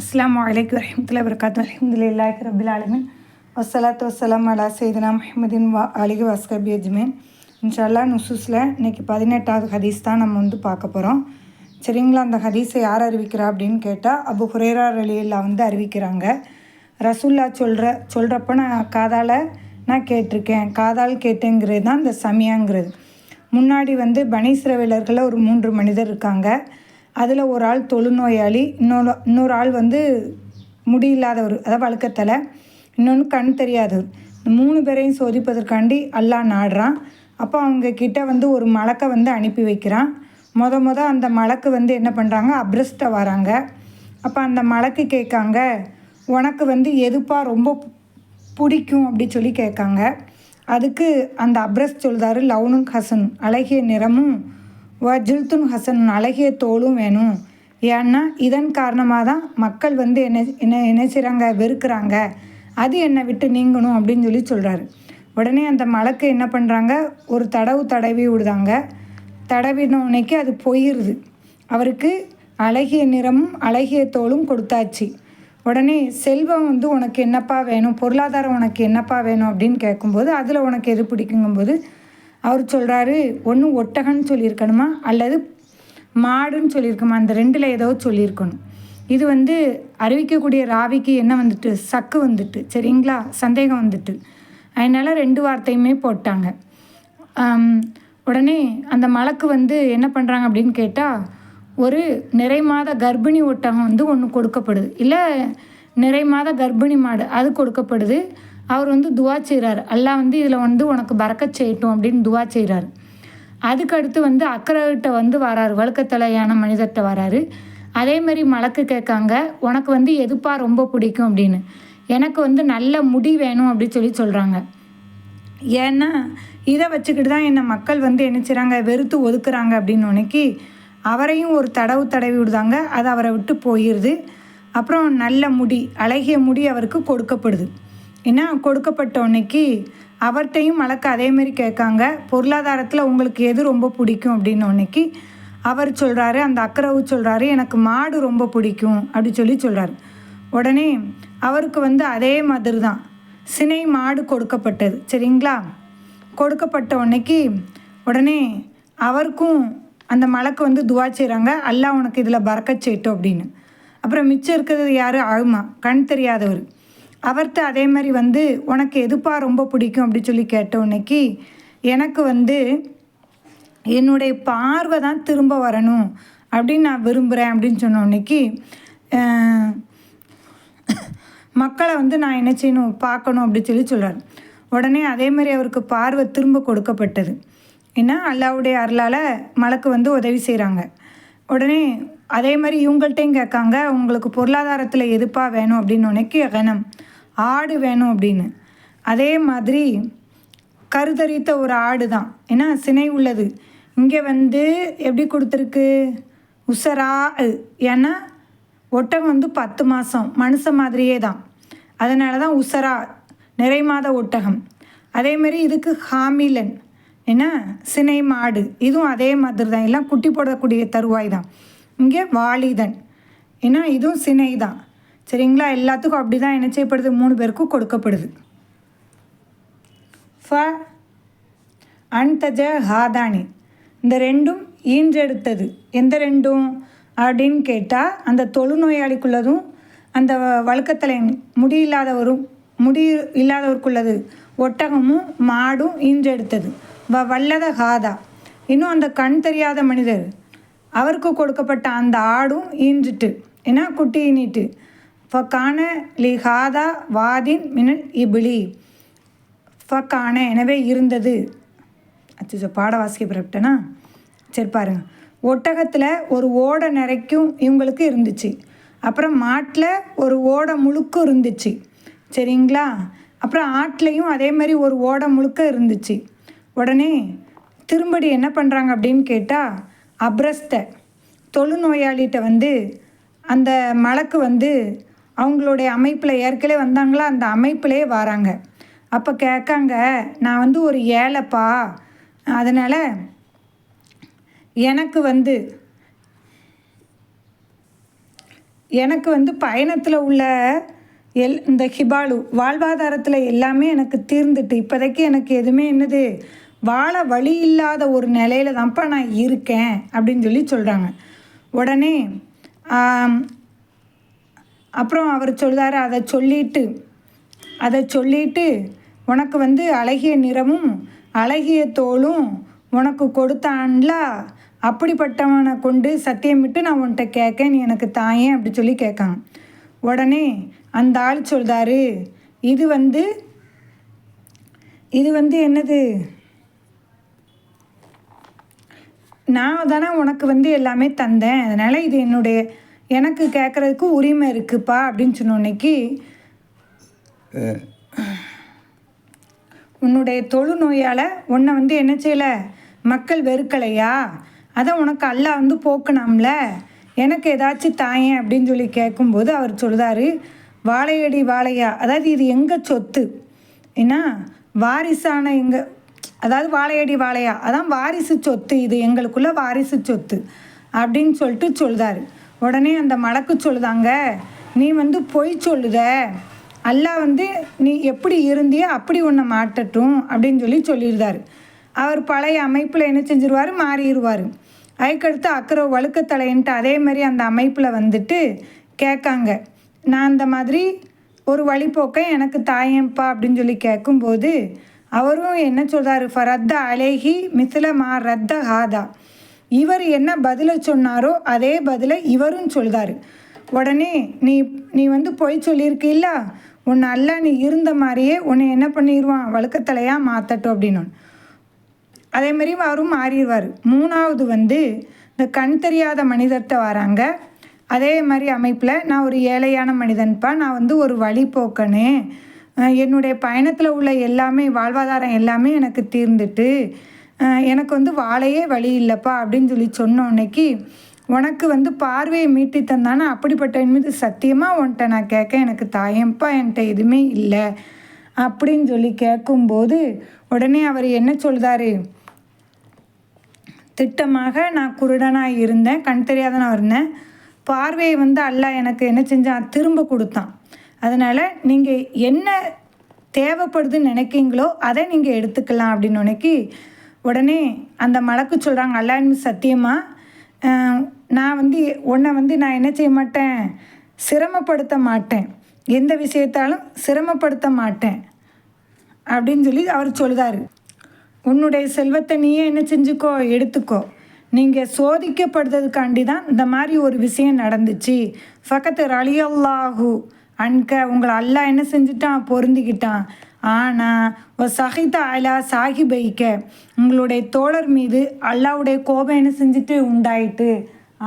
அஸ்லாம் வலைக்கம் வரமத்துல வரகாத்து அலமதுல்லாஹி ரபில் ஆலமின் வசலாத்து வசலாம் அலா சைதனா முஹம்மதின் வா அலிக வாஸ்கபி அஜ்மேன் இன்ஷால்லா நுசூஸில் இன்றைக்கி பதினெட்டாவது ஹதீஸ் தான் நம்ம வந்து பார்க்க போகிறோம் சரிங்களா? அந்த ஹதீஸை யார் அறிவிக்கிறா அப்படின்னு கேட்டால் அபு ஹுரேரா ரலியில் வந்து அறிவிக்கிறாங்க. ரசுல்லா சொல்கிற சொல்கிறப்ப நான் காதால் நான் கேட்டிருக்கேன். காதால் கேட்டேங்கிறது தான் இந்த சமியாங்கிறது. முன்னாடி வந்து பனீஸ்ரவேலர்களில் ஒரு மூன்று மனிதர் இருக்காங்க. அதில் ஒரு ஆள் தொழுநோயாளி இன்னொரு இன்னொரு ஆள் வந்து முடியில்லாதவர் அதாவது வழுக்கத்தலை. இன்னொன்று கண் தெரியாதவர். இந்த மூணு பேரையும் சோதிப்பதற்காண்டி அல்லா நாடுறான். அப்போ அவங்க கிட்ட வந்து ஒரு மலக்கை வந்து அனுப்பி வைக்கிறான். மொத மொத அந்த மலக்கு வந்து என்ன பண்ணுறாங்க அப்ரஸ்ட்டை வராங்க. அப்போ அந்த மலக்கு கேட்காங்க உனக்கு வந்து எதுப்பா ரொம்ப பிடிக்கும்? அப்படி சொல்லி கேட்காங்க. அதுக்கு அந்த அப்ரஸ் சொல்கிறாரு லவுனும் ஹசன் அழகிய நிறமும் வஜில்துன் ஹசன் அழகிய தோலும் வேணும். ஏன்னா இதன் காரணமாக தான் மக்கள் வந்து என்ன என்ன என்ன செய்கிறாங்க வெறுக்கிறாங்க. அது என்னை விட்டு நீங்கணும் அப்படின்னு சொல்லி சொல்கிறாரு உடனே அந்த மலக்கு என்ன பண்ணுறாங்க ஒரு தடவு தடவி விடுதாங்க. தடவினோடனேக்கு அது போயிடுது அவருக்கு அழகிய நிறமும் அழகிய தோலும் கொடுத்தாச்சு. உடனே செல்வம் வந்து உனக்கு என்னப்பா வேணும்? பொருளாதாரம் உனக்கு என்னப்பா வேணும் அப்படின்னு கேட்கும்போது அதில் உனக்கு எது பிடிக்குங்கும்போது அவர் சொல்கிறாரு ஒன்று ஒட்டகன்னு சொல்லியிருக்கணுமா? அல்லது மாடுன்னு சொல்லியிருக்கணுமா? அந்த ரெண்டில் ஏதோ சொல்லியிருக்கணும். இது வந்து அறிவிக்கக்கூடிய ராவிக்கு என்ன வந்துட்டு? சக்கு வந்துட்டு. சரிங்களா? சந்தேகம் வந்துட்டு. அதனால் ரெண்டு வார்த்தையுமே போட்டாங்க. உடனே அந்த மலக்கு வந்து என்ன பண்ணுறாங்க அப்படின்னு கேட்டால் ஒரு நிறை மாத கர்ப்பிணி ஒட்டகம் வந்து ஒன்று கொடுக்கப்படுது. இல்லை நிறை மாத கர்ப்பிணி மாடு அது கொடுக்கப்படுது. அவர் வந்து துவா செய்கிறார் அல்லா வந்து இதில் வந்து உனக்கு பறக்க செய்யட்டும் அப்படின்னு துவா செய்கிறார் அதுக்கடுத்து வந்து அக்கரகிட்ட வந்து வராரு. வழுக்கத்தலையான மனிதர்கிட்ட வராரு. அதே மாதிரி மலக்கு கேட்காங்க உனக்கு வந்து எதுப்பா ரொம்ப பிடிக்கும்? அப்படின்னு. எனக்கு வந்து நல்ல முடி வேணும் அப்படின்னு சொல்லி சொல்கிறாங்க ஏன்னா இதை வச்சுக்கிட்டு தான் என்னை மக்கள் வந்து என்ன செய்கிறாங்க வெறுத்து ஒதுக்குறாங்க அப்படின்னு உனக்கு அவரையும் ஒரு தடவு தடவி விடுதாங்க. அது அவரை விட்டு போயிடுது. அப்புறம் நல்ல முடி அழகிய முடி அவருக்கு கொடுக்கப்படுது. ஏன்னா கொடுக்கப்பட்டவனைக்கு அவர்கிட்டையும் மலக்க அதேமாரி கேட்காங்க. பொருளாதாரத்தில் உங்களுக்கு எது ரொம்ப பிடிக்கும் அப்படின்னு உன்னைக்கு அவர் சொல்கிறாரு அந்த அக்கறவு சொல்கிறாரு எனக்கு மாடு ரொம்ப பிடிக்கும் அப்படி சொல்லி சொல்கிறாரு உடனே அவருக்கு வந்து அதே மாதிரி தான் சினை மாடு கொடுக்கப்பட்டது. சரிங்களா? கொடுக்கப்பட்ட உடனேக்கு உடனே அவருக்கும் அந்த மலைக்கு வந்து துவா செய்கிறாங்க அல்லா உனக்கு இதில் பறக்க செய்யட்டும் அப்படின்னு. அப்புறம் மிச்சம் இருக்கிறது யார்? அழுமா கண் தெரியாதவர். அவர்கிட்ட அதே மாதிரி வந்து உனக்கு எதுப்பா ரொம்ப பிடிக்கும்? அப்படி சொல்லி கேட்ட உன்னைக்கு எனக்கு வந்து என்னுடைய பார்வை தான் திரும்ப வரணும் அப்படின்னு நான் விரும்புகிறேன் அப்படின்னு சொன்ன உன்னைக்கு மக்களை வந்து நான் என்ன செய்யணும் பார்க்கணும் அப்படின்னு சொல்லி சொல்கிறார் உடனே அதே மாதிரி அவருக்கு பார்வை திரும்ப கொடுக்கப்பட்டது. ஏன்னா அல்லாவுடைய அருளால் மலக்கு வந்து உதவி செய்கிறாங்க உடனே அதே மாதிரி இவங்கள்ட்டையும் கேட்காங்க உங்களுக்கு பொருளாதாரத்தில் எதுப்பா வேணும்? அப்படின்னு உனக்கு கனம். ஆடு வேணும் அப்படின்னு. அதே மாதிரி கருத்தரித்த ஒரு ஆடு தான் ஏன்னா சினை உள்ளது. இங்கே வந்து எப்படி கொடுத்துருக்கு? உசரா ஏன்னா ஒட்டகம் வந்து பத்து மாதம் மனுஷ மாதிரியே தான் அதனால தான் உசரா நிறை மாத ஒட்டகம். அதேமாரி இதுக்கு ஹாமிலன். என்ன சினை மாடு. இதுவும் அதே மாதிரி தான் எல்லாம் குட்டி போடக்கூடிய தருவாய் தான் இங்கே வாலிதன். ஏன்னா இதுவும் சினை தான் சரிங்களா? எல்லாத்துக்கும் அப்படி தான் என்ன செய்யப்படுது மூணு பேருக்கும் கொடுக்கப்படுது. ஃப அன்தஜ ஹாதானி. இந்த ரெண்டும் ஈன்றெடுத்தது. எந்த ரெண்டும்? அப்படின்னு கேட்டால் அந்த தொழுநோயாளிக்குள்ளதும் அந்த வழுக்கத்தலை முடி இல்லாதவரும் முடி இல்லாதவருக்குள்ளது ஒட்டகமும் மாடும் ஈன்றெடுத்தது. வ வல்லத ஹாதா. இன்னும் அந்த கண் தெரியாத மனிதர். அவருக்கு கொடுக்கப்பட்ட அந்த ஆடும் ஈன்றுட்டு. ஏன்னா குட்டி ஈனிட்டு. ஃபக்கான லிஹாதா வாதின் மினல் இபிலி. ஃபக்கான எனவே இருந்தது. அச்சோ பாட வாசிக்க பிறப்பிட்டேனா? சரி பாருங்க. ஒட்டகத்தில் ஒரு ஓடை நிறைக்கும் இவங்களுக்கு இருந்துச்சு. அப்புறம் மாட்டில் ஒரு ஓடை முழுக்க இருந்துச்சு. சரிங்களா? அப்புறம் ஆட்லேயும் அதே மாதிரி ஒரு ஓடை முழுக்க இருந்துச்சு. உடனே திரும்படி என்ன பண்ணுறாங்க அப்படின்னு கேட்டால் அப்ரஸ்த. தொழுநோயாளிகிட்ட வந்து அந்த மலக்கு வந்து அவங்களுடைய அமைப்பில் ஏற்கனவே வந்தாங்களா? அந்த அமைப்பிலே வராங்க. அப்போ கேட்காங்க நான் வந்து ஒரு ஏழைப்பா. அதனால் எனக்கு வந்து எனக்கு வந்து பயணத்தில் உள்ள எல் இந்த ஹிபாலு வாழ்வாதாரத்தில் எல்லாமே எனக்கு தீர்ந்துட்டு இப்போதைக்கு எனக்கு எதுவுமே என்னது வாழ வழி இல்லாத ஒரு நிலையில தான்ப்பா நான் இருக்கேன். அப்படின்னு சொல்லி சொல்கிறாங்க உடனே அப்புறம் அவர் சொல்கிறார் அதை சொல்லிட்டு அதை சொல்லிட்டு உனக்கு வந்து அழகிய நிறமும் அழகிய தோலும் உனக்கு கொடுத்தான்ல? அப்படிப்பட்டவனை கொண்டு சத்தியமிட்டு நான் உன்கிட்ட கேட்க நீ எனக்கு தாயேன் அப்படி சொல்லி கேட்காங்க. உடனே அந்த ஆள் சொல்கிறாரு இது வந்து இது வந்து என்னது? நான் தானே உனக்கு வந்து எல்லாமே தந்தேன் அதனால் இது என்னுடைய எனக்கு கேட்குறதுக்கு உரிமை இருக்குப்பா அப்படின்னு சொன்னோன்னைக்கு உன்னுடைய தொழுநோயால் உன்னை வந்து என்ன செய்யலை? மக்கள் வெறுக்கலையா? அதை உனக்கு அல்லாஹ் வந்து போக்கணும்ல? எனக்கு ஏதாச்சும் தாயேன் அப்படின்னு சொல்லி கேட்கும்போது அவர் சொல்றாரு வாழையடி வாழையா? அதாவது இது எங்கள் சொத்து? ஏன்னா வாரிசான எங்கள் அதாவது வாழையடி வாழையா? அதான் வாரிசு சொத்து இது எங்களுக்குள்ள வாரிசு சொத்து அப்படின்னு சொல்லிட்டு சொல்றாரு. உடனே அந்த மலக்கு சொல்லுதாங்க நீ வந்து பொய் சொல்லுத. அல்லாஹ் வந்து நீ எப்படி இருந்தியோ அப்படி உன்னை மாட்டட்டும் அப்படின்னு சொல்லி சொல்லியிருந்தார் அவர் பழைய அமைப்பில் என்ன செஞ்சிருவார்? மாறிடுவார் அதுக்கடுத்து அக்கறை வழுக்கத்தலைன்ட்டு அதே மாதிரி அந்த அமைப்பில் வந்துட்டு கேட்காங்க. நான் அந்த மாதிரி ஒரு வழிபோக்கை எனக்கு தாயேப்பா அப்படின்னு சொல்லி கேட்கும்போது அவரும் என்ன சொல்கிறாரு ஃபரத்த அலேஹி மிசில மா ரத்த ஹாதா இவர் என்ன பதிலை சொன்னாரோ அதே பதிலை இவரும் சொல்கிறார் உடனே நீ நீ வந்து பொய் சொல்லியிருக்கில்ல? உன்னை அல்ல நீ இருந்த மாதிரியே உன்னை என்ன பண்ணிடுவான் வழுக்கத்தலையாக மாற்றட்டும் அப்படின்னு அதே மாதிரி அவரும் மாறிடுவார். மூணாவது வந்து இந்த கண் தெரியாத மனிதர்கிட்ட வராங்க. அதே மாதிரி அமைப்பில் நான் ஒரு ஏழையான மனிதன்ப்பா நான் வந்து ஒரு வழிபோக்கனே என்னுடைய பயணத்தில் உள்ள எல்லாமே வாழ்வாதாரம் எல்லாமே எனக்கு தீர்ந்துட்டு எனக்கு வந்து வாழையே வழி இல்லைப்பா அப்படின்னு சொல்லி சொன்ன உன்னைக்கு உனக்கு வந்து பார்வையை மீட்டி தந்தானே அப்படிப்பட்டவன் மீது சத்தியமாக உன்கிட்ட நான் கேட்க எனக்கு தாயம்பா என்கிட்ட எதுவுமே இல்லை அப்படின்னு சொல்லி கேட்கும்போது உடனே அவர் என்ன சொல்கிறாரு திட்டமாக நான் குருடனாக இருந்தேன் கண் தெரியாதனாக இருந்தேன். பார்வையை வந்து அல்ல எனக்கு என்ன செஞ்சான் திரும்ப கொடுத்தான். அதனால் நீங்கள் என்ன தேவைப்படுதுன்னு நினைக்கிங்களோ அதை நீங்கள் எடுத்துக்கலாம் அப்படின்னு நினைக்கி உடனே அந்த மலக்கு சொல்கிறாங்க அல்லாஹ் சத்தியமாக நான் வந்து உன்னை வந்து நான் என்ன செய்ய மாட்டேன்? சிரமப்படுத்த மாட்டேன். எந்த விஷயத்தாலும் சிரமப்படுத்த மாட்டேன். அப்படின்னு சொல்லி அவர் சொல்லுதாரு உன்னுடைய செல்வத்தை நீயே என்ன செஞ்சுக்கோ எடுத்துக்கோ. நீங்கள் சோதிக்கப்படுறதுக்காண்டி தான் இந்த மாதிரி ஒரு விஷயம் நடந்துச்சு. ஃபக்கத்து ரலியல்லாஹு அன்க உங்களை அல்லாஹ் என்ன செஞ்சுட்டான்? பொருந்திக்கிட்டான். ஆனால் ஒரு சகித அலா சாஹிபைக்க உங்களுடைய தோழர் மீது அல்லாவுடைய கோபம் என்ன செஞ்சுட்டு உண்டாயிட்டு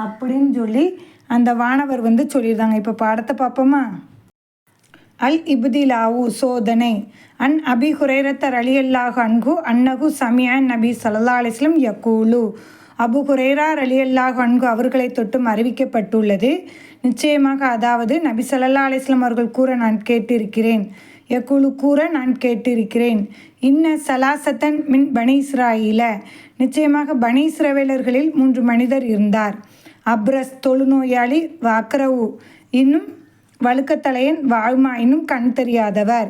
அப்படின்னு சொல்லி அந்த வானவர் வந்து சொல்லியிருந்தாங்க. இப்போ பாடத்தை பார்ப்போமா? அல் இபுதிலாவு சோதனை. அன் அபி குரைரத் அலி அல்லாஹ் அன்கு அன்னகு சமியான் நபி சல்லா அலிஸ்லம் யக்கூலு அபு ஹுரேரார் அலி அல்லாஹ் அன்கு அவர்களை தொட்டும் அறிவிக்கப்பட்டுள்ளது. நிச்சயமாக அதாவது நபி சல்லா அலிஸ்லம் அவர்கள் கூற நான் கேட்டிருக்கிறேன். எக்குழு கூற நான் கேட்டிருக்கிறேன். இன்ன சலாசத்தன் மின் பனீஸ்ராயில. நிச்சயமாக பனீஸ்ரவேலர்களில் மூன்று மனிதர் இருந்தார். அப்ரஸ் தொழுநோயாளி வாக்ரவு இன்னும் வழுக்கத்தலையன் வாழ்மா இன்னும் கண் தெரியாதவர்.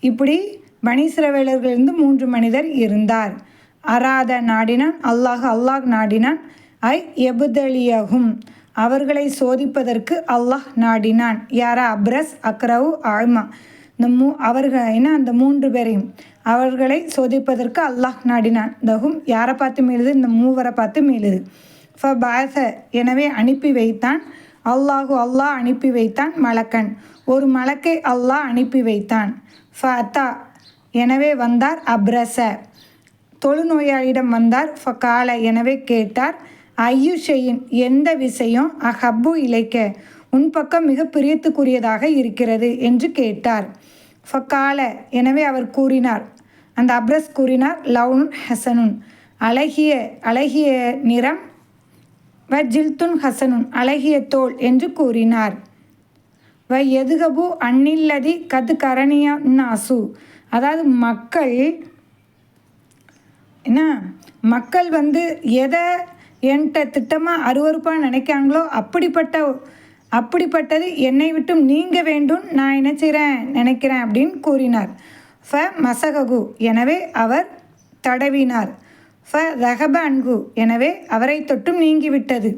இப்படி பனீஸ்ரவேலர்களிலிருந்து மூன்று மனிதர் இருந்தார். அராத நாடினான் அல்லாஹ் அல்லாஹ் நாடினான். ஐ எபுதலியகும். அவர்களை சோதிப்பதற்கு அல்லாஹ் நாடினான். யாரா? அப்ரஸ் அக்ரவு ஆழ்மா இந்த மூ அவர்கள் என்ன அந்த மூன்று பேரையும் அவர்களை சோதிப்பதற்கு அல்லாஹ் நாடினான். தகும் யாரை பார்த்து மீளுது இந்த மூவரை பார்த்து மீளுது ஃப பாச எனவே அனுப்பி வைத்தான். அல்லாஹு அல்லாஹ் அனுப்பி வைத்தான் மலக்கன். ஒரு மலக்கை அல்லாஹ் அனுப்பி வைத்தான். ஃப அத்தா எனவே வந்தார் அப்ரச தொழுநோயாளியிடம் வந்தார். ஃபகால எனவே கேட்டார். ஐயு எந்த விஷயம் அஹப்பு இலைக்க உன் பக்கம் மிக பிரியத்துக்குரியதாக இருக்கிறது என்று கேட்டார். ஃபக்கால எனவே அவர் கூறினார். அந்த அப்ரஸ் கூறினார் லவுன் ஹசனுன். அழகிய அழகிய நிறம் வ ஜில்துன் ஹசனுன். அழகிய தோல் என்று கூறினார். வ எதுகபு அந்நில்லதி கது கரணியா நாசு. அதாவது மக்கள் என்ன? மக்கள் வந்து எதை என்கிட்ட திட்டமாக அருவறுப்பாக நினைக்காங்களோ அப்படிப்பட்ட அப்படிப்பட்டது என்னை விட்டும் நீங்க வேண்டும் நான் என்ன செய்கிறேன் நினைக்கிறேன் அப்படின்னு கூறினார். ஃப மசககு எனவே அவர் தடவினார். ஃப ரகப அன்கு எனவே அவரை தொட்டும் நீங்கிவிட்டது.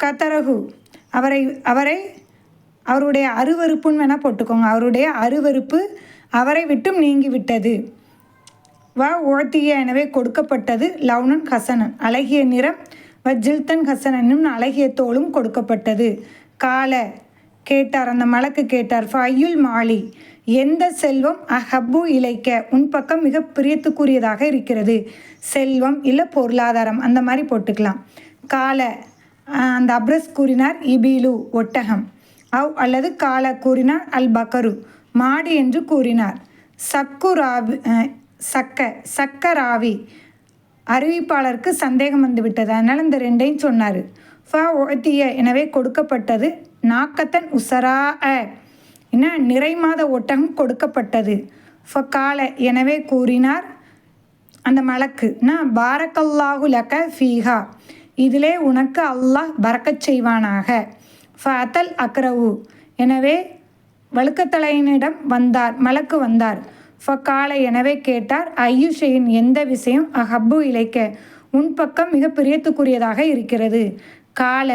கத்தரகு அவரை அவரை அவருடைய அருவருப்புன்னு வேணால் போட்டுக்கோங்க. அவருடைய அருவருப்பு அவரை விட்டும் நீங்கிவிட்டது. வ உழத்திய எனவே கொடுக்கப்பட்டது லவுனன் ஹசனன் அழகிய நிறம் வ ஜில்தன் என்னும் அழகிய தோளும் கொடுக்கப்பட்டது. கால கேட்டார் அந்த மலக்கு கேட்டார் ஃபையுல் மாலி எந்த செல்வம் அஹப்பு இழைக்க உன் பக்கம் மிக பிரியத்துக்குரியதாக இருக்கிறது. செல்வம் இல்லை பொருளாதாரம். அந்த மாதிரி போட்டுக்கலாம். கால அந்த அப்ரஸ் கூறினார் இபீலு ஒட்டகம். அவ் அல்லது கால கூறினார் அல் பக்கரு மாடு என்று கூறினார். சக்குராவி சக்க சக்கராவி அறிவிப்பாளருக்கு சந்தேகம் வந்து விட்டது அதனால் இந்த ரெண்டையும் சொன்னார். ஃப ஒத்திய எனவே கொடுக்கப்பட்டது நாக்கத்தன் உசரா அ. என்ன? நிறைமாத ஒட்டகம் கொடுக்கப்பட்டது. ஃப கால எனவே கூறினார் அந்த மலக்கு. நான் பாரக்கல்லாஹு லக ஃபீஹா. இதிலே உனக்கு அல்லாஹ் பறக்கச் செய்வானாக. ஃப அத்தல் அக்ரவு. எனவே வழுக்கத்தலையனிடம் வந்தார் மலக்கு வந்தார். ஃபக்கால எனவே கேட்டார் ஐயுஷையின் எந்த விஷயம் அஹப்பு இழைக்க உன் பக்கம் மிக பிரியத்துக்குரியதாக இருக்கிறது? கால.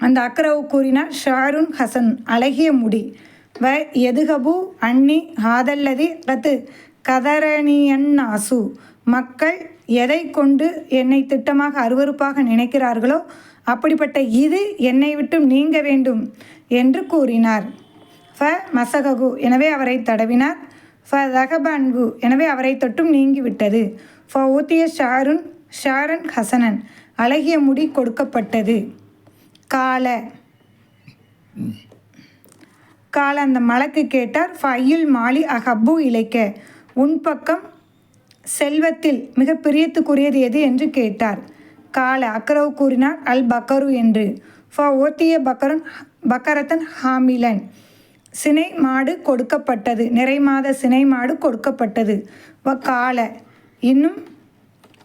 அந்த அக்ரவு கூறினார் ஷாருன் ஹசன் அழகிய முடி. வ எதுகபு அன்னி ஹாதல்லதி ரத்து. கதரணியன்னாசு மக்கள் எதை கொண்டு என்னை திட்டமாக அருவருப்பாக நினைக்கிறார்களோ அப்படிப்பட்ட இது என்னை விட்டும் நீங்க வேண்டும் என்று கூறினார். ஃப மசககு. எனவே அவரை தடவினார். ஃப ரகபன்கு எனவே அவரை தொட்டும் நீங்கிவிட்டது. ஃப ஊத்திய ஷாருன் ஷாரன் ஹசனன். அழகிய முடி கொடுக்கப்பட்டது. கால. கால அந்த மலக்கு கேட்டார். ஃபையுல் மாலி அஹப்பு இழைக்க. உன் பக்கம் செல்வத்தில் மிக பிரியத்துக்குரியது எது என்று கேட்டார். கால. அக்ரவ் கூறினார். அல் பக்கரு என்று. ஃப ஓத்திய பக்கரன் பக்கரத்தன் ஹாமிலன். சினை மாடு கொடுக்கப்பட்டது. நிறை மாத சினை மாடு கொடுக்கப்பட்டது. வ கால இன்னும்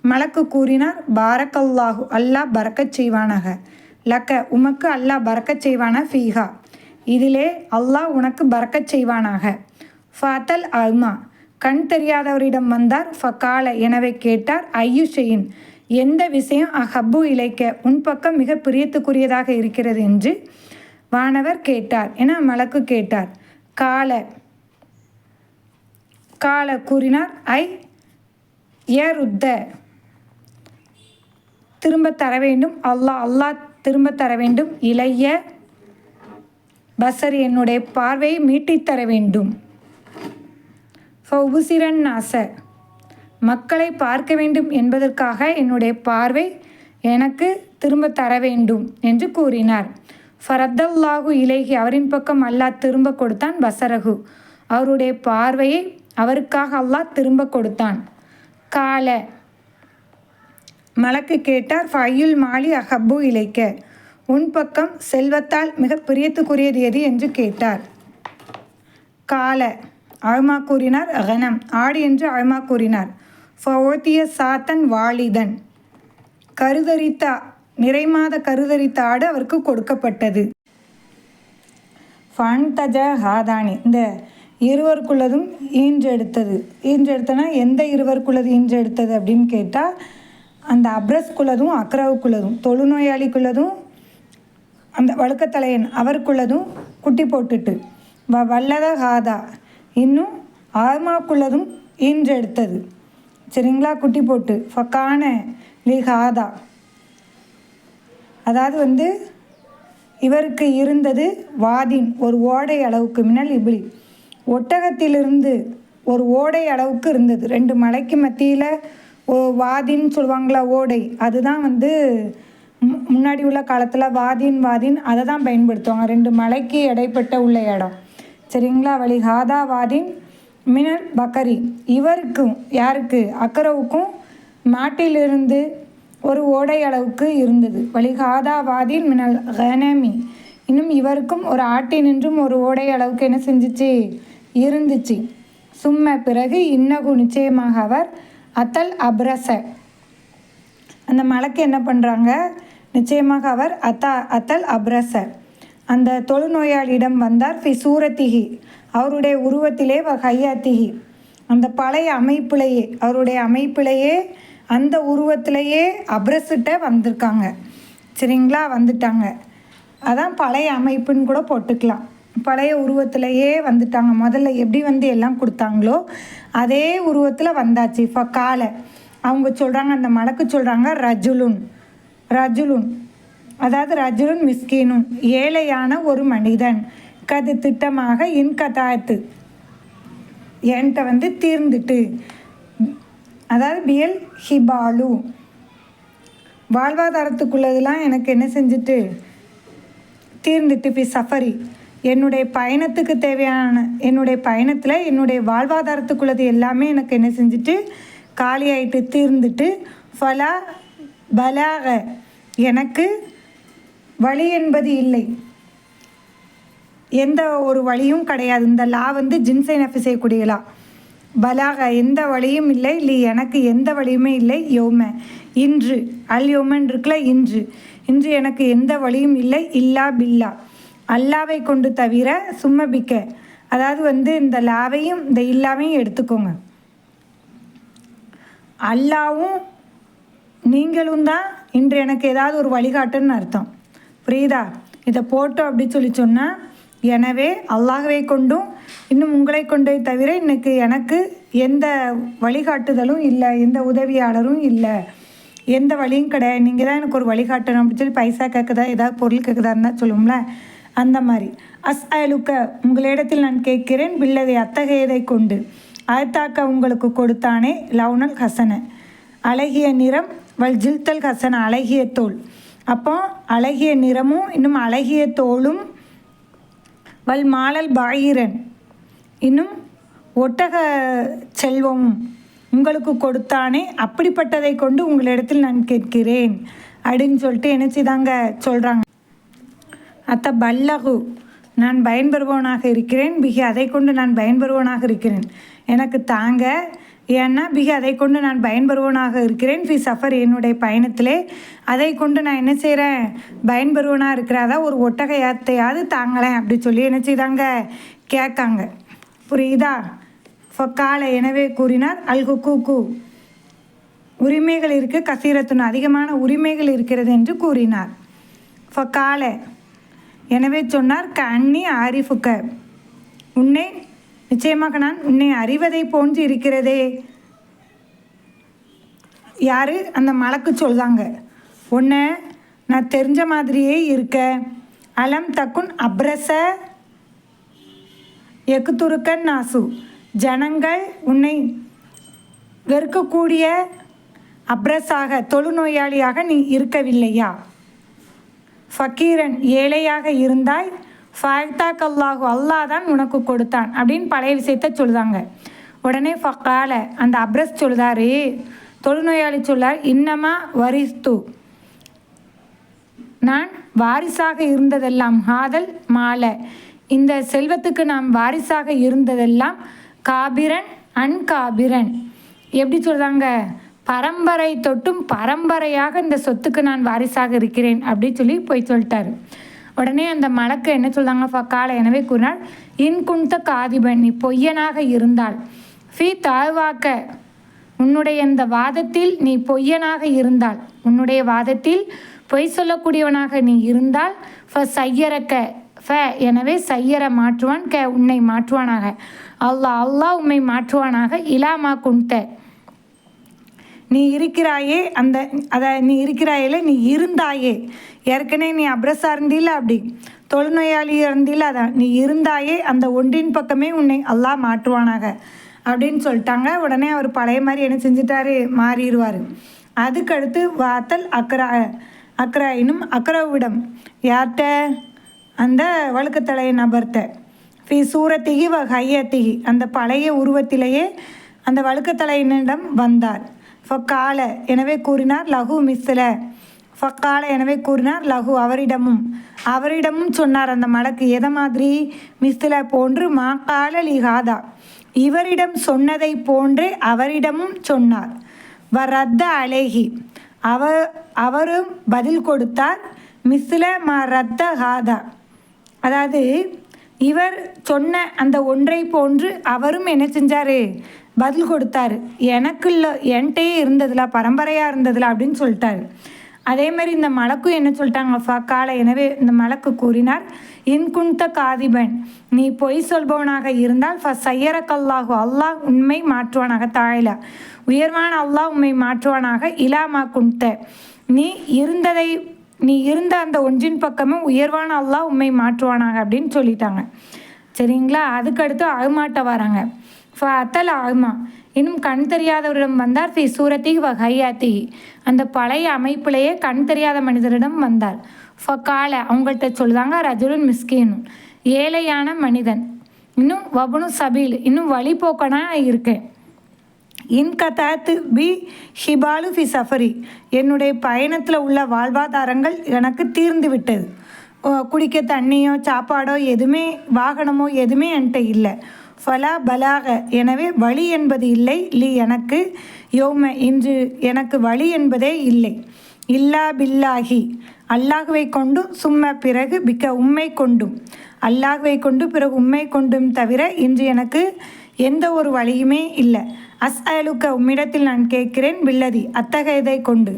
மலக்கு கூறினார் பாரக்கல்லாஹு அல்லாஹ் பறக்கச் செய்வானாக. லக்க உமக்கு அல்லாஹ் பறக்கச் செய்வானா? ஃபீஹா. இதிலே அல்லாஹ் உனக்கு பறக்கச் செய்வானாக. ஃபாத்தல் அல்மா. கண் தெரியாதவரிடம் வந்தார். ஃபகால எனவே கேட்டார் ஐயுஷையின் எந்த விஷயம் அஹப்பு இழைக்க உன் பக்கம் மிக பிரியத்துக்குரியதாக இருக்கிறது? என்று வானவர் கேட்டார். என மலக்கு கேட்டார். கால கால கூறினார். ஐ ஏருத்த திரும்ப தர வேண்டும். அல்லாஹ் அல்லாஹ் திரும்ப தர வேண்டும். இளைய பசர் என்னுடைய பார்வையை மீட்டித் தர வேண்டும். ஃபவுசிரன் நாச. மக்களை பார்க்க வேண்டும் என்பதற்காக என்னுடைய பார்வை எனக்கு திரும்ப தர வேண்டும் என்று கூறினார். ஃபரத்தல்லாஹு இலேகி அவரின் பக்கம் அல்லாஹ் திரும்ப கொடுத்தான் பசரகு அவருடைய பார்வையை அவருக்காக அல்லாஹ் திரும்ப கொடுத்தான். கால மலக்கு கேட்டார் ஃபையுல் மாலி அஹப்பு இலைக்க உன் பக்கம் செல்வத்தால் மிக பிரியத்துக்குரியது எது? என்று கேட்டார். கால ஆழ்மா கூறினார் அகனம். ஆடு என்று ஆழ்மா கூறினார் ஃபோத்திய சாத்தன் வாலிதன். கருதரித்த நிறைமாத கருதரித்த ஆடு அவருக்கு கொடுக்கப்பட்டது. ஃபன்தஜ ஹாதானி. இந்த இருவருக்குள்ளதும் ஈன்றெடுத்தது ஈன்றெடுத்தனா எந்த இருவருக்குள்ளது ஈன்றெடுத்தது அப்படின்னு கேட்டால் அந்த அப்ரஸ்குள்ளதும் அக்ரவுக்குள்ளதும் தொழுநோயாளிக்குள்ளதும் அந்த வழுக்கத்தலையன் அவருக்குள்ளதும் குட்டி போட்டுட்டு வ வல்லத ஹாதா. இன்னும் ஆர்மாக்குள்ளதும் ஈன்றெடுத்தது சரிங்களா? குட்டி போட்டு. ஃபக்கான லி ஹாதா. அதாவது வந்து இவருக்கு இருந்தது வாதின் ஒரு ஓடை அளவுக்கு மின்னல் இப்படி ஒட்டகத்திலிருந்து ஒரு ஓடை அளவுக்கு இருந்தது. ரெண்டு மலைக்கு மத்தியில் ஓ வாதின்னு சொல்லுவாங்களா ஓடை. அதுதான் வந்து மு- முன்னாடி உள்ள காலத்தில் வாதின் வாதின் அதை தான் பயன்படுத்துவாங்க. ரெண்டு மலைக்கு இடைப்பட்ட உள்ள இடம். சரிங்களா வழி ஹாதா வாதின் மினல் பக்கரி. இவருக்கும் யாருக்கு? அக்கரவுக்கும் மாட்டிலிருந்து ஒரு ஓடை அளவுக்கு இருந்தது. வலிகாதாவாதின் மினல் ஹனமி இன்னும் இவருக்கும் ஒரு ஆட்டி நின்றும் ஒரு ஓடை அளவுக்கு என்ன செஞ்சிச்சு? இருந்துச்சு. சும்ம பிறகு இன்னகு நிச்சயமாக அவர் அத்தல் அப்ரச. அந்த மலைக்கு என்ன பண்ணுறாங்க நிச்சயமாக அவர் அத்தா அத்தல் அப்ரச. அந்த தொழுநோயாளியிடம் வந்தார் ஃபி சூரத்திகி அவருடைய உருவத்திலே வ அந்த பழைய அமைப்பிலேயே அவருடைய அமைப்பிலேயே அந்த உருவத்திலையே அப்ரஸிட்ட வந்திருக்காங்க. சரிங்களா? வந்துட்டாங்க. அதான் பழைய அமைப்புன்னு கூட போட்டுக்கலாம். பழைய உருவத்திலையே வந்துட்டாங்க. முதல்ல எப்படி வந்து எல்லாம் கொடுத்தாங்களோ அதே உருவத்தில் வந்தாச்சு. இப்போ காலை அவங்க சொல்கிறாங்க அந்த மலக்கு சொல்கிறாங்க ரஜுலுன். ரஜுலுன். அதாவது ரஜுலுன் மிஸ்கினும் ஏழையான ஒரு மனிதன். கது திட்டமாக இன்கதாத்து. என்கிட்ட வந்து தீர்ந்துட்டு. அதாவது பியல் ஹிபாலு. வாழ்வாதாரத்துக்குள்ளதெல்லாம் எனக்கு என்ன செஞ்சுட்டு? தீர்ந்துட்டு பி சஃபரி. என்னுடைய பயணத்துக்கு தேவையான என்னுடைய பயணத்தில் என்னுடைய வாழ்வாதாரத்துக்குள்ளது எல்லாமே எனக்கு என்ன செஞ்சுட்டு? காலியாயிட்டு தீர்ந்துட்டு ஃபலா பலாக. எனக்கு வழி என்பது இல்லை. எந்த ஒரு வழியும் கிடையாது. இந்த லா வந்து ஜின்சை நஃபி செய்யக்கூடிய லா பலாக எந்த வழியும் இல்லை. இல்லை எனக்கு எந்த வழியுமே இல்லை. யோம இன்று. அல் யோமன் இருக்குல்ல இன்று. இன்று எனக்கு எந்த வழியும் இல்லை. இல்லா பில்லா. அல்லாவை கொண்டு தவிர சும்மபிக்க அதாவது வந்து இந்த லாவையும் இந்த இல்லாவையும் எடுத்துக்கோங்க. அல்லாவும் நீங்களும் தான் இன்று எனக்கு ஏதாவது ஒரு வழிகாட்டுன்னு அர்த்தம். புரியுதா? இதை போட்டோம் அப்படி சொல்லி சொன்னால் எனவே அல்லாஹ்வை கொண்டும் இன்னும் உங்களை கொண்டே தவிர இன்னைக்கு எனக்கு எந்த வழிகாட்டுதலும் இல்லை எந்த உதவியாளரும் இல்லை. எந்த வழியும் கிடையாது. நீங்கள் தான் எனக்கு ஒரு வழிகாட்டணும் அப்படின்னு சொல்லி பைசா கேட்குதா ஏதாவது பொருள் கேட்குதான்னு தான் சொல்லுவோம்ல? அந்த மாதிரி. அஸ் அயலுக்க உங்களிடத்தில் நான் கேட்கிறேன் பில்லதை அத்தகையதை கொண்டு. அயத்தாக்க உங்களுக்கு கொடுத்தானே லவுனல் ஹசன. அழகிய நிறம் வல் ஜில்தல் ஹசன அழகிய தோல். அப்போ அழகிய நிறமும் இன்னும் அழகிய தோலும் வல் மாலல் பாயிரன். இன்னும் ஒட்டக செல்வம் உங்களுக்கு கொடுத்தானே அப்படிப்பட்டதை கொண்டு உங்களிடத்தில் நான் கேட்கிறேன் அப்படின்னு சொல்லிட்டு என்ன செய்தாங்க? சொல்கிறாங்க அத்த பல்லகு நான் பயன்பெறுபவனாக இருக்கிறேன் பிகி அதை கொண்டு நான் பயன்பெறுவனாக இருக்கிறேன். எனக்கு தாங்க ஏன்னா பிக அதை கொண்டு நான் பயன்பெறுவனாக இருக்கிறேன். ஃபி சஃபர் என்னுடைய பயணத்திலே அதை கொண்டு நான் என்ன செய்கிறேன் பயன்பெறுவனாக இருக்கிறாதா? ஒரு ஒட்டகையத்தையாவது தாங்களேன் அப்படி சொல்லி என்ன செய்தாங்க? கேட்காங்க. புரியுதா? ஃபக்கால எனவே கூறினார் அல்கு கூ உரிமைகள் இருக்கு கசீரத்துன் அதிகமான உரிமைகள் இருக்கிறது என்று கூறினார். ஃபக்கால எனவே சொன்னார் கண்ணி ஆரிஃபுக்க. உன்னை நிச்சயமாக நான் உன்னை அறிவதை போன்று இருக்கிறதே. யார்? அந்த மலக்கு சொல்கிறாங்க உன்னை நான் தெரிஞ்ச மாதிரியே இருக்க. அலம் தக்குன் அப்ரச எக்குத்துருக்கன் நாசு. ஜனங்கள் உன்னை வெறுக்கக்கூடிய அப்ரஸாக தொழுநோயாளியாக நீ இருக்கவில்லையா? ஃபக்கீரன் ஏழையாக இருந்தாய். ஃபாக்தாக் அல்லாஹு அல்லாஹ் தான் உனக்கு கொடுத்தான் அப்படின்னு பழைய விஷயத்த சொல்லுதாங்க. உடனே ஃபக்கால அந்த அப்ரஸ் சொல்லுதாரு. தொழுநோயாளி சொல்லார் இன்னமா வரிஸ்து. நான் வாரிசாக இருந்ததெல்லாம் ஹாதல் மாலை. இந்த செல்வத்துக்கு நாம் வாரிசாக இருந்ததெல்லாம் காபிரன் அன்காபிரன் எப்படி சொல்கிறாங்க பரம்பரை தொட்டும் பரம்பரையாக இந்த சொத்துக்கு நான் வாரிசாக இருக்கிறேன் அப்படின்னு சொல்லி போய் சொல்லிட்டாரு. உடனே அந்த மலக்கு என்ன சொல்றாங்க? ஃபக்கால எனவே கூறினாள் இன்குந்த காதிபன் நீ பொய்யனாக இருந்தாள் ஃபி தாழ்வாக்க உன்னுடைய இந்த வாதத்தில் நீ பொய்யனாக இருந்தால் உன்னுடைய வாதத்தில் பொய் சொல்லக்கூடியவனாக நீ இருந்தால் ஃப சையரக்க ஃப எனவே சையர மாற்றுவான் க உன்னை மாற்றுவானாக. அல்லாஹ் அல்லாஹ் உன்னை மாற்றுவானாக இலாமா குன்த நீ இருக்கிறாயே அந்த அதை நீ இருக்கிறாயில நீ இருந்தாயே. ஏற்கனவே நீ அப்ரஸாக இருந்தில்ல அப்படி. தொழுநோயாளி இருந்தில்ல அதான் நீ இருந்தாயே அந்த ஒன்றின் பக்கமே உன்னை அல்லாஹ் மாற்றுவானாக அப்படின்னு சொல்லிட்டாங்க. உடனே அவர் பழைய மாதிரி என்ன செஞ்சிட்டாரு? மாறிடுவார். அதுக்கடுத்து வாத்தல் அக்ரா அக்ராயினும் அக்ரவிடம் யார்கிட்ட அந்த வழுக்கத்தலை நபர்கிட்ட ஃபி சூரத்திகி வ ஹையத்திகி அந்த பழைய உருவத்திலேயே அந்த வழுக்கத்தலையினிடம் வந்தார். ஃபக்கால. எனவே கூறினார் லகு மிஸ்ல. ஃபக்கால எனவே கூறினார் லகு அவரிடமும். அவரிடமும் சொன்னார் அந்த மலக்கு எதை மாதிரி? மிஸ்ல போன்று மாக்கால லிகாதா இவரிடம் சொன்னதை போன்று அவரிடமும் சொன்னார். வ ரத்த அழகி அவ அவரும் பதில் கொடுத்தார் மிஸ்ல மா ரத்த ஹாதா. அதாவது இவர் சொன்ன அந்த ஒன்றை போன்று அவரும் என்ன செஞ்சார்? பதில் கொடுத்தாரு. எனக்கு இல்லை என்கிட்டயே இருந்ததில்ல பரம்பரையாக இருந்ததில்ல அப்படின்னு சொல்லிட்டாரு. அதே மாதிரி இந்த மலக்கும் என்ன சொல்லிட்டாங்க? ஃபக்கால எனவே இந்த மலக்கு கூறினார் இன்குண்ட காதிபன் நீ பொய் சொல்பவனாக இருந்தால் ஃப சையரக்கல்லாஹு அல்லாஹ் உண்மை மாற்றுவானாக தாயில. உயர்வான அல்லாஹ் உண்மை மாற்றுவானாக இலாமா குண்ட. நீ இருந்ததை நீ இருந்த அந்த ஒன்றின் பக்கமும் உயர்வான அல்லாஹ் உண்மை மாற்றுவானாக அப்படின்னு சொல்லிட்டாங்க. சரிங்களா? அதுக்கடுத்து அழுமாட்ட வராங்க. ஃப அத்தல் ஆகுமா இன்னும் கண் தெரியாதவரிடம் வந்தார். ஃபி சூரத்தி வ ஹையாத்தி அந்த பழைய அமைப்பிலேயே கண் தெரியாத மனிதரிடம் வந்தார். ஃப அவங்கள்ட்ட சொல்லுதாங்க ரஜுலுன் மிஸ்கீனும் ஏழையான மனிதன். இன்னும் வபுனு சபீல் இன்னும் வழிபோக்கனா இருக்கேன் இன் கதாத்து பி ஷிபாலு ஃபி சஃபரி. என்னுடைய பயணத்தில் உள்ள வாழ்வாதாரங்கள் எனக்கு தீர்ந்து விட்டது. குடிக்க தண்ணியோ சாப்பாடோ எதுவுமே வாகனமோ எதுவுமே என்கிட்ட இல்லை. ஃபலா பலாக. எனவே வழி என்பது இல்லை. லி எனக்கு யோம இன்று எனக்கு வழி என்பதே இல்லை. இல்லா பில்லாஹி. அல்லாஹுவை கொண்டும் சும்ம பிறகு பிக்க உண்மை கொண்டும். அல்லாஹுவை கொண்டு பிறகு உண்மை கொண்டும் தவிர இன்று எனக்கு எந்த ஒரு வழியுமே இல்லை. அஸ் அயலுக்க உம்மிடத்தில் நான் கேட்கிறேன் வில்லதி அத்தகையதை கொண்டு.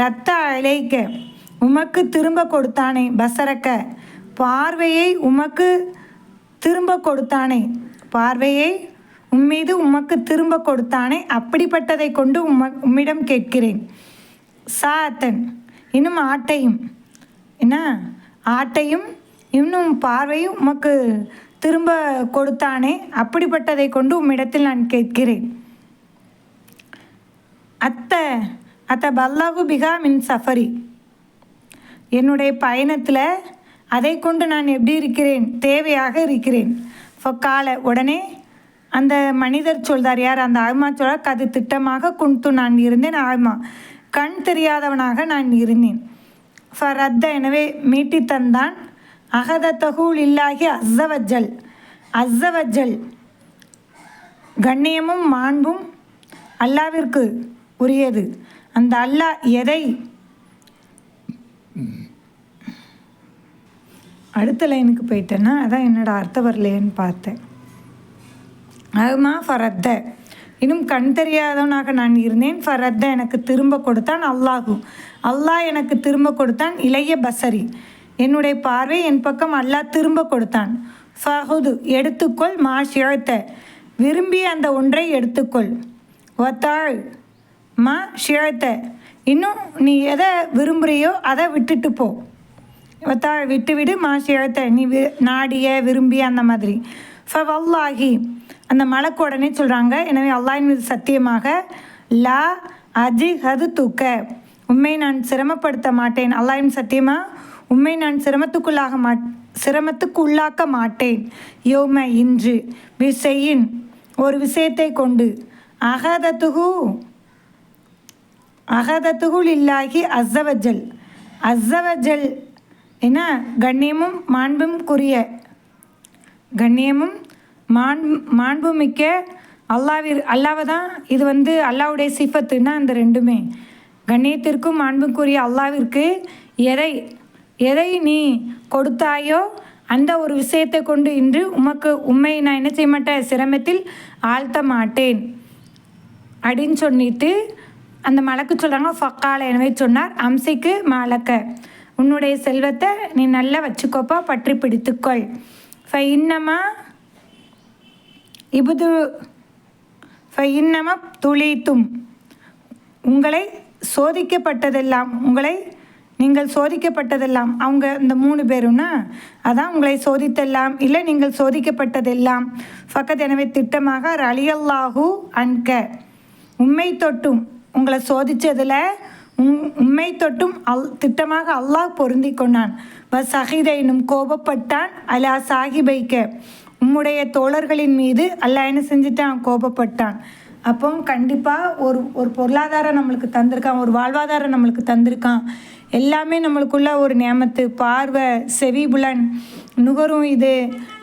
ரத்த அழைக்க உமக்கு திரும்ப கொடுத்தானே பசரக்க. பார்வையை உமக்கு திரும்ப கொடுத்தானே பார்வையை உம்மீது உமக்கு திரும்ப கொடுத்தானே? அப்படிப்பட்டதை கொண்டு உம்ம உம்மிடம் கேட்கிறேன். சாத்தன் இன்னும் ஆட்டையும் என்ன? ஆட்டையும் இன்னும் பார்வையும் உமக்கு திரும்ப கொடுத்தானே? அப்படிப்பட்டதை கொண்டு உம்மிடத்தில் நான் கேட்கிறேன். அத்த அத்த பல்லாகு பிகா மின் சஃபரி. என்னுடைய பயணத்தில் அதை கொண்டு நான் எப்படி இருக்கிறேன்? தேவையாக இருக்கிறேன். ஃபக்கால உடனே அந்த மனிதர் சொல்றார் யார் அந்த ஆழ்மா சொல்றார் கது திட்டமாக குண்டு நான் இருந்தேன் ஆழ்மா கண் தெரியாதவனாக நான் இருந்தேன். ஃபரத்த எனவே மீட்டி தந்தான். அகத தகுல் இல்லாகி அஸ்ஸவஜல். அஸ்ஸவஜல். கண்ணியமும் மாண்பும் அல்லாவிற்கு உரியது. அந்த அல்லாஹ் எதை அடுத்த லைனுக்கு போயிட்டேன்னா அதான் என்னோட அர்த்தம் வரலையேன்னு பார்த்தேன். அதுமா ஃபரத்த. இன்னும் கண் தெரியாதவனாக நான் இருந்தேன். ஃபரத்த எனக்கு திரும்ப கொடுத்தான் அல்லாஹு. அல்லாஹ் எனக்கு திரும்ப கொடுத்தான் இளைய பசரி. என்னுடைய பார்வை என் பக்கம் அல்லாஹ் திரும்ப கொடுத்தான். ஃபஹுது எடுத்துக்கொள் மா ஷிழத்த விரும்பி அந்த ஒன்றை எடுத்துக்கொள். ஒத்தாள் மா ஷிழத்த இன்னும் நீ எதை விரும்புகிறியோ அதை விட்டுட்டு போ. இவத்தா விட்டு விடு மாசி எழுத்த நீ வி நாடிய விரும்பிய அந்த மாதிரி. ஃபவல்லாஹி அந்த மலக்கு உடனே சொல்கிறாங்க எனவே அல்லாஹின் மீது சத்தியமாக லா அஜி ஹது தூக்க உண்மை நான் சிரமப்படுத்த மாட்டேன். அல்லாஹின் சத்தியமா? உண்மை நான் சிரமத்துக்குள்ளாக மா சிரமத்துக்கு உள்ளாக்க மாட்டேன். யோம இன்று விசையின் ஒரு விஷயத்தை கொண்டு அகதத்துகு அகதத்துகுல் இல்லாகி அஸ்ஸவஜல் அஸ்ஸவஜல் என்ன? கண்ணியமும் மாண்பும் குறிய கண்ணியமும் மாண் மாண்புமிக்க அல்லாவிற் அல்லாவை தான் இது வந்து அல்லாவுடைய சிஃபத்துன்னா அந்த ரெண்டுமே. கண்ணியத்திற்கும் மாண்புக்குரிய அல்லாவிற்கு எதை எதை நீ கொடுத்தாயோ அந்த ஒரு விஷயத்தை கொண்டு இன்று உமக்கு உண்மை நான் என்ன செய்ய மாட்டேன்? சிரமத்தில் ஆழ்த்த மாட்டேன். அப்படின்னு சொல்லிட்டு அந்த மலக்கு சொல்கிறாங்க ஃபக்கால எனவே சொன்னார். அம்சைக்கு மலக்க. உன்னுடைய செல்வத்தை நீ நல்லா வச்சுக்கோப்பா பற்றி பிடித்துக்கொள். ஃபை இன்னமா இபுது ஃபை இன்னமா துளித்தும். உங்களை சோதிக்கப்பட்டதெல்லாம் உங்களை நீங்கள் சோதிக்கப்பட்டதெல்லாம் அவங்க இந்த மூணு பேரும்னா அதான் உங்களை சோதித்தெல்லாம் இல்லை நீங்கள் சோதிக்கப்பட்டதெல்லாம். ஃபக்கத் எனவே திட்டமாக ரலியல்லாஹு அன்க. உண்மை தொட்டும் உங்களை சோதித்ததில் உம் உண்மை தொட்டும் அல் திட்டமாக அல்லாஹ் பொருந்தி கொண்டான். வ சஹிதைனும் கோபப்பட்டான் அலா சாஹிபைக்க. உம்முடைய தோழர்களின் மீது அல்லாஹ் என்ன செஞ்சுட்டான்? கோபப்பட்டான். அப்போ கண்டிப்பாக ஒரு ஒரு பொருளாதாரம் நம்மளுக்கு தந்திருக்கான் ஒரு வாழ்வாதாரம் நம்மளுக்கு தந்திருக்கான். எல்லாமே நம்மளுக்குள்ள ஒரு நியமத்து பார்வை செவிபுலன் நுகரும் இது.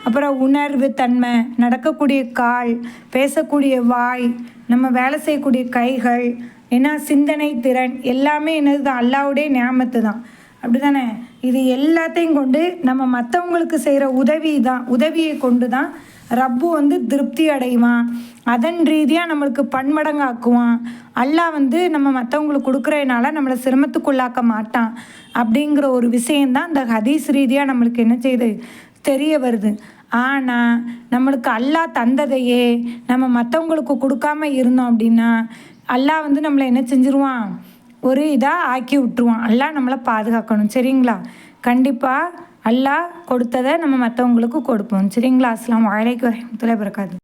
அப்புறம் உணர்வு தன்மை நடக்கக்கூடிய கால் பேசக்கூடிய வாய் நம்ம வேலை செய்யக்கூடிய கைகள் ஏன்னா சிந்தனை திறன் எல்லாமே என்னது தான் அல்லாவுடைய ஞாபகத்து தான் அப்படி தானே இது எல்லாத்தையும் கொண்டு நம்ம மற்றவங்களுக்கு செய்கிற உதவி தான் உதவியை கொண்டு தான் ரப்பு வந்து திருப்தி அடைவான். அதன் ரீதியாக நம்மளுக்கு பன்மடங்காக்குவான். அல்லாஹ் வந்து நம்ம மற்றவங்களுக்கு கொடுக்குறதுனால நம்மளை சிரமத்துக்குள்ளாக்க மாட்டான். அப்படிங்கிற ஒரு விஷயந்தான் இந்த ஹதீஸ் ரீதியாக நம்மளுக்கு என்ன செய்யுது தெரிய வருது. ஆனால் நம்மளுக்கு அல்லாஹ் தந்ததையே நம்ம மற்றவங்களுக்கு கொடுக்காம இருந்தோம் அப்படின்னா அல்லாஹ் வந்து நம்மளை என்ன செஞ்சிருவான்? ஒரு இதாக ஆக்கி விட்டுருவான். அல்லாஹ் நம்மளை பாதுகாக்கணும். சரிங்களா? கண்டிப்பாக அல்லாஹ் கொடுத்ததை நம்ம மற்றவங்களுக்கு கொடுப்போம். சரிங்களா? அஸ்லாம் வாழைக்கு வரமத்துல பிறக்காது